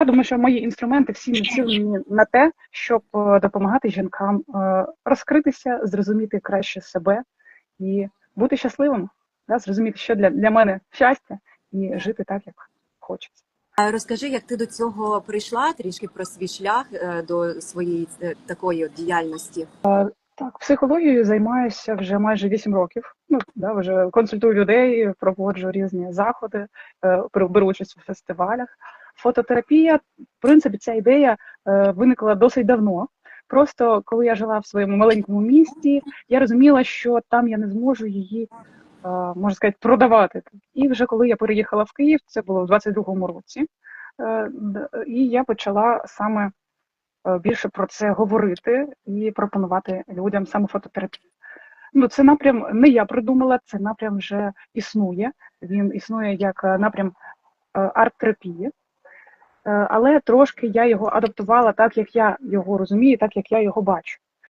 Я думаю, що мої інструменти всі націлені на те, щоб е, допомагати жінкам е, розкритися, зрозуміти краще себе і бути щасливим, да, зрозуміти, що для, для мене щастя, і жити так, як хочеться. Розкажи, як ти до цього прийшла, трішки про свій шлях е, до своєї такої діяльності. Так, психологією займаюся вже майже 8 років. Ну да, вже консультую людей, проводжу різні заходи, беру участь у фестивалях. Фототерапія, в принципі, ця ідея е, виникла досить давно. Просто коли я жила в своєму маленькому місті, я розуміла, що там я не зможу її, е, можна сказати, продавати. І вже коли я переїхала в Київ, це було в 22-му році, е, і я почала саме більше про це говорити і пропонувати людям саме фототерапію. Ну, це напрям не я придумала, це напрям вже існує. Він існує як напрям арт-терапії, але трошки я його адаптувала так, як я його розумію, так як я його бачу.